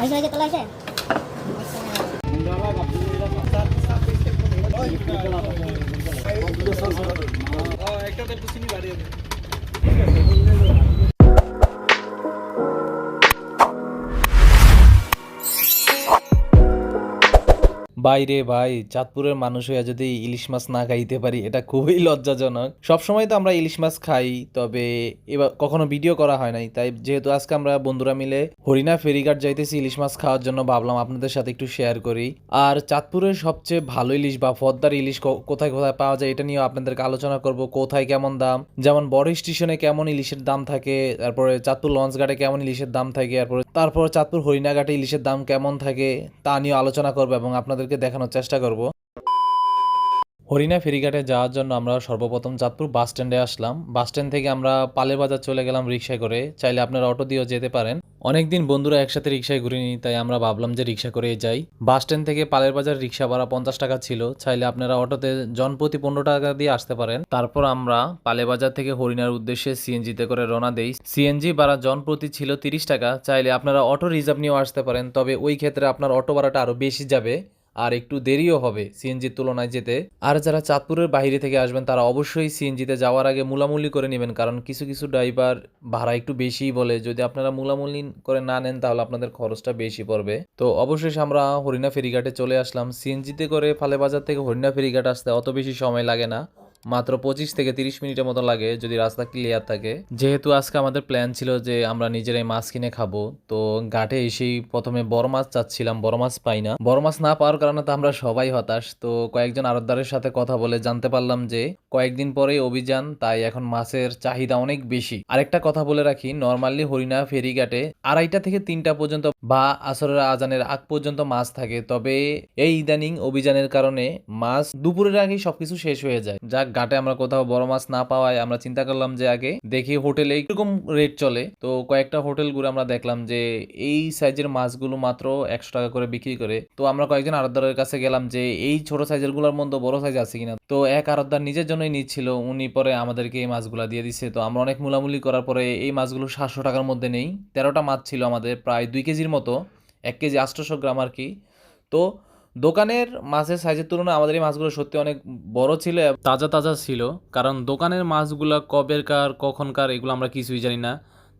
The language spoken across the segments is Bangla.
আইসা আইসা তোলা আইসা বাইরে ভাই, চাঁদপুরের মানুষ হইয়া যদি ইলিশ মাছ না খাইতে পারি, এটা খুবই লজ্জাজনক। সবসময় তো আমরা ইলিশ মাছ খাই, তবে এবার কখনো ভিডিও করা হয় নাই। তাই যেহেতু আজকে আমরা বন্ধুরা মিলে হরিণা ফেরিঘাট যাইতেছি, ইলিশ মাছ খাওয়ার জন্য ভাবলাম আপনাদের সাথে একটু শেয়ার করি। আর চাঁদপুরের সবচেয়ে ভালো ইলিশ বা ফদ্দার ইলিশ কোথায় কোথায় পাওয়া যায়, এটা নিয়েও আপনাদেরকে আলোচনা করব। কোথায় কেমন দাম? যেমন বড় স্টেশনে কেমন ইলিশের দাম থাকে, তারপরে চাঁদপুর লঞ্চ ঘাটে কেমন ইলিশের দাম থাকে, তারপরে তারপর চাঁদপুর হরিণাঘাটে ইলিশের দাম কেমন থাকে, তা নিয়ে আলোচনা করব এবং আপনাদেরকে দেখানোর চেষ্টা করব। হরিণা ফেরিঘাটে যাওয়ার জন্য আমরা সর্বপ্রথম চাঁদপুর বাস স্ট্যান্ডে আসলাম। বাস স্ট্যান্ড থেকে আমরা পালের বাজার চলে গেলাম রিক্সায় করে। চাইলে আপনারা অটো দিয়েও যেতে পারেন। অনেকদিন বন্ধুরা একসাথে রিক্সায় ঘুরিনি তাই আমরা ভাবলাম যে রিক্সা করে যাই। বাস স্ট্যান্ড থেকে পালের বাজার রিক্সা ভাড়া পঞ্চাশ টাকা ছিল। চাইলে আপনারা অটোতে জনপ্রতি পনেরো টাকা দিয়ে আসতে পারেন। তারপর আমরা পালে বাজার থেকে হরিণার উদ্দেশ্যে সিএনজিতে করে রওনা দেই। সিএনজি ভাড়া জনপ্রতি ছিল তিরিশ টাকা। চাইলে আপনারা অটো রিজার্ভ নিয়েও আসতে পারেন। তবে ওই ক্ষেত্রে আপনার অটো ভাড়াটা আরও বেশি যাবে। আর একটু দেরিও হবে সিএনজির তুলনায় যেতে। আর যারা চাঁদপুরের বাইরে থেকে আসবেন, তারা অবশ্যই সিএনজিতে যাওয়ার আগে মূলামূলি করে নেবেন, কারণ কিছু কিছু ড্রাইভার ভাড়া একটু বেশিই বলে। যদি আপনারা মুলামুলি করে না নেন, তাহলে আপনাদের খরচটা বেশি পড়বে। তো অবশেষ আমরা হরিণা ফেরিঘাটে চলে আসলাম। সিএনজিতে করে ফালেবাজার থেকে হরিণা ফেরিঘাট আসতে অত বেশি সময় লাগে না। মাত্র পঁচিশ থেকে তিরিশ মিনিটের মতো লাগে যদি রাস্তা ক্লিয়ার থাকে। যেহেতু আজকে আমাদের প্ল্যান ছিল যে আমরা নিজেরাই মাছ কিনে খাব, তো ঘাটে এসেই প্রথমে বড় মাছ চাচ্ছিলাম, বড় মাছ পাই না। বড় মাছ না পাওয়ার কারণে তো আমরা সবাই হতাশ, তো কয়েকজন আড়তদারের সাথে কথা বলে জানতে পারলাম যে কয়েকদিন পরেই অভিযান, তাই এখন মাছের চাহিদা অনেক বেশি। আরেকটা কথা বলে রাখি নর্মালি হরিণা ফেরিঘাটে আড়াইটা থেকে তিনটা পর্যন্ত বা আসরের আজানের আগ পর্যন্ত মাছ থাকে, তবে এই ইদানিং অভিযানের কারণে মাছ দুপুরের আগেই সবকিছু শেষ হয়ে যায়। যাক ঘাটে আমরা কোথাও বড় মাছ না পাওয়ায় আমরা চিন্তা করলাম যে আগে দেখি হোটেলে এরকম রেট চলে। তো কয়েকটা হোটেল ঘুরে আমরা দেখলাম যে এই সাইজের মাছগুলো মাত্র একশো টাকা করে বিক্রি করে। তো আমরা কয়েকজন আড়তদারের কাছে গেলাম যে এই ছোট সাইজেরগুলোর মধ্যে বড় সাইজ আছে কিনা। তো এক আড়তদার নিজের জন্যই নিচ্ছিল, উনি পরে আমাদেরকে এই মাছগুলা দিয়ে দিছে। তো আমরা অনেক মুলামুলি করার পরে এই মাছগুলো সাতশো টাকার মধ্যে নেই। তেরোটা মাছ ছিল আমাদের, প্রায় দুই কেজির মতো, এক কেজি আটশোশো গ্রাম আর কি। তো দোকানের মাছের সাইজের তুলনায় আমাদের এই মাছগুলো সত্যি অনেক বড় ছিল তাজা তাজা ছিল, কারণ দোকানের মাছগুলো কবেরকার কখনকার এগুলো আমরা কিছুই জানি না।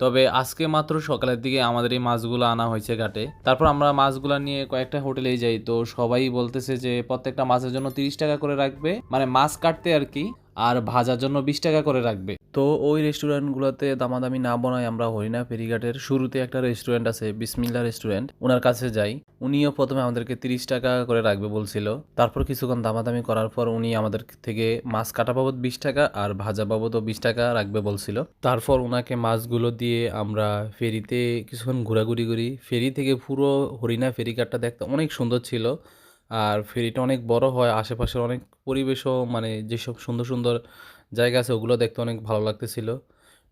তবে আজকে মাত্র সকালের দিকে আমাদের এই মাছগুলো আনা হয়েছে ঘাটে। তারপর আমরা মাছগুলো নিয়ে কয়েকটা হোটেলে যাই, তো সবাই বলতেছে যে প্রত্যেকটা মাছের জন্য তিরিশ টাকা করে রাখবে। মানে মাছ কাটতে আর কি আর ভাজার জন্য বিশ টাকা করে রাখবে। তো ওই রেস্টুরেন্টগুলোতে দামাদামি না বনায় আমরা হরিণা ফেরিঘাটের শুরুতে একটা রেস্টুরেন্ট আছে বিসমিল্লা রেস্টুরেন্ট। ওনার কাছে যাই। উনিও প্রথমে আমাদেরকে তিরিশ টাকা করে রাখবে বলছিল। তারপর কিছুক্ষণ দামাদামি করার পর উনি আমাদের থেকে মাছ কাটা বাবদ বিশ টাকা আর ভাজা বাবদও বিশ টাকা রাখবে বলছিল। তারপর ওনাকে মাছগুলো দিয়ে আমরা ফেরিতে কিছুক্ষণ ঘোরাঘুরি করি। ফেরি থেকে পুরো হরিণা ফেরিঘাটটা দেখতে অনেক সুন্দর ছিল। আর ফেরিটা অনেক বড় হয়, আশেপাশের অনেক পরিবেশও মানে যেসব সুন্দর সুন্দর জায়গা আছে ওগুলো দেখতে অনেক ভালো লাগতেছিল।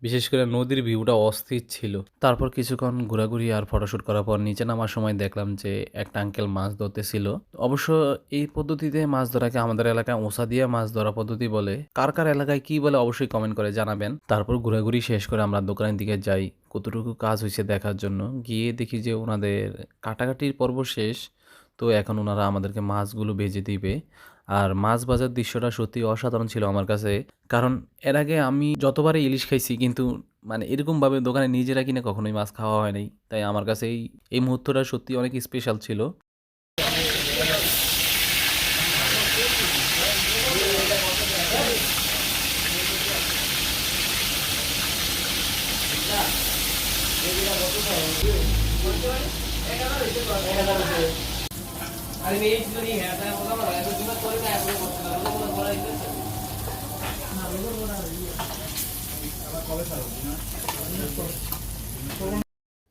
বিশেষ করে নদীর ভিউটা অস্থির ছিল। তারপর কিছুক্ষণ ঘোরাঘুরি আর ফটোশ্যুট করার পর নিচে নামার সময় দেখলাম যে একটা আঙ্কেল মাছ ধরতেছিল। অবশ্য এই পদ্ধতিতে মাছ ধরাকে আমাদের এলাকায় ওষা দিয়ে মাছ ধরা পদ্ধতি বলে। কার কার এলাকায় কি বলে অবশ্যই কমেন্ট করে জানাবেন। তারপর ঘোরাঘুরি শেষ করে আমরা দোকানের দিকে যাই। কতটুকু কাজ হয়েছে দেখার জন্য। গিয়ে দেখি যে ওনাদের কাটাকাটির পর্ব শেষ। তো এখন ওনারা আমাদেরকে মাছগুলো ভেজে দিবে। আর মাছ ভাজার দৃশ্যটা সত্যি অসাধারণ ছিল আমার কাছে। কারণ এর আগে আমি যতবারই ইলিশ খাইছি, কিন্তু মানে এরকমভাবে দোকানে নিজেরা কিনে কখনোই মাছ খাওয়া হয় নাই। তাই আমার কাছে এই এই মুহূর্তটা সত্যি অনেক স্পেশাল ছিল।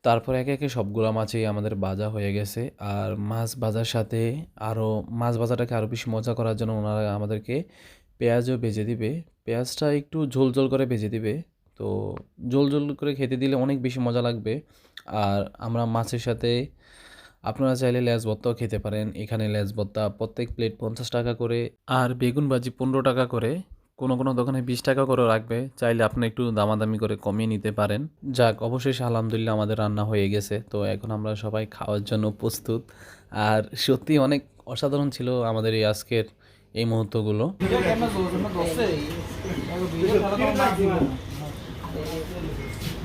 তারপর একে একে সবগুলো মাছই আমাদের ভাজা হয়ে গেছে, আর মাছ ভাজার সাথে আরও মাছ ভাজাটাকে আরও বেশি মজা করার জন্য ওনারা আমাদেরকে পেঁয়াজও ভেজে দিবে। পেঁয়াজটা একটু ঝোল ঝোল করে ভেজে দিবে, তো ঝোল ঝোল করে খেতে দিলে অনেক বেশি মজা লাগবে। আর আমরা মাছের সাথে আপনারা চাইলে লেজ ভর্তাও খেতে পারেন। এখানে লেজ ভর্তা প্রত্যেক প্লেট পঞ্চাশ টাকা করে আর বেগুন ভাজি পনেরো টাকা করে। কোনো কোনো দোকানে বিশ টাকা করে রাখবে। চাইলে আপনি একটু দামাদামি করে কমিয়ে নিতে পারেন। যাক, অবশেষে আলহামদুলিল্লাহ আমাদের রান্না হয়ে গেছে। তো এখন আমরা সবাই খাওয়ার জন্য প্রস্তুত। আর সত্যি অনেক অসাধারণ ছিল আমাদের এই আজকের এই মুহূর্তগুলো।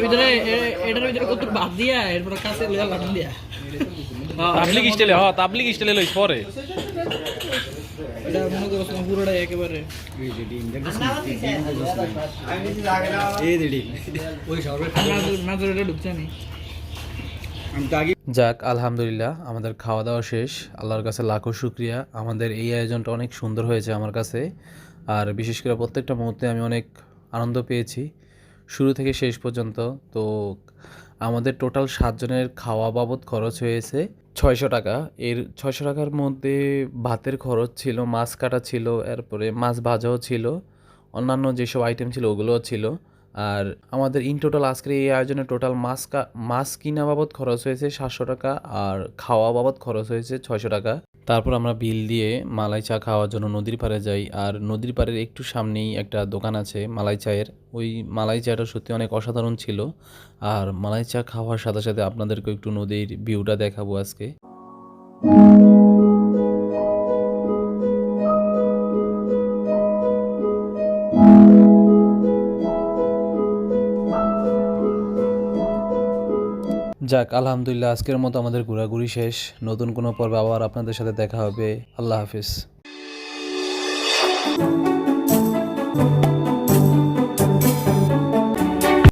ভিতরে এটার ভিতরে কত বাদ দিয়া এরপর কাছে লইয়া লাগান দিয়া। তাবলিগ স্টাইলে হ তাবলিগ স্টাইলে লইস পরে। এটা মনে করো তোমার পুরোটা একেবারে। নাজর- নাজর এটা ঢুকছে নি। যাক আলহামদুলিল্লাহ আমাদের খাওয়া দাওয়া শেষ। আল্লাহর কাছে লাখো শুক্রিয়া। আমাদের এই আয়োজনটা অনেক সুন্দর হয়েছে আমার কাছে। আর বিশেষ করে প্রত্যেকটা মুহূর্তে আমি অনেক আনন্দ পেয়েছি। শুরু থেকে শেষ পর্যন্ত। তো আমাদের টোটাল সাতজনের খাওয়া বাবদ খরচ হয়েছে ছয়শো টাকা। এর ছয়শো টাকার মধ্যে ভাতের খরচ ছিল, মাছ কাটা ছিল, এরপরে মাছ ভাজাও ছিল, অন্যান্য যেসব আইটেম ছিল ওগুলোও ছিল। আর আমাদের ইন টোটাল আজকের এই আয়োজনে টোটাল মাছ কা- মাছ কিনা বাবদ খরচ হয়েছে সাতশো টাকা আর খাওয়া বাবদ খরচ হয়েছে ছয়শো টাকা। তারপর আমরা বিল দিয়ে মালাই চা খাওয়ার জন্য নদীর পাড়ে যাই। আর নদীর পাড়ের একটু সামনেই একটা দোকান আছে মালাই চায়ের। ওই মালাই চাটা সত্যি অনেক অসাধারণ ছিল। আর মালাই চা খাওয়ার সাথে সাথে আপনাদেরকে একটু নদীর ভিউটা দেখাবো আজকে। যাক, আলহামদুলিল্লাহ, আজকের মতো আমাদের ঘোরাঘুরি শেষ। নতুন কোনো পর্বে আবার আপনাদের সাথে দেখা হবে। আল্লাহ হাফিজ।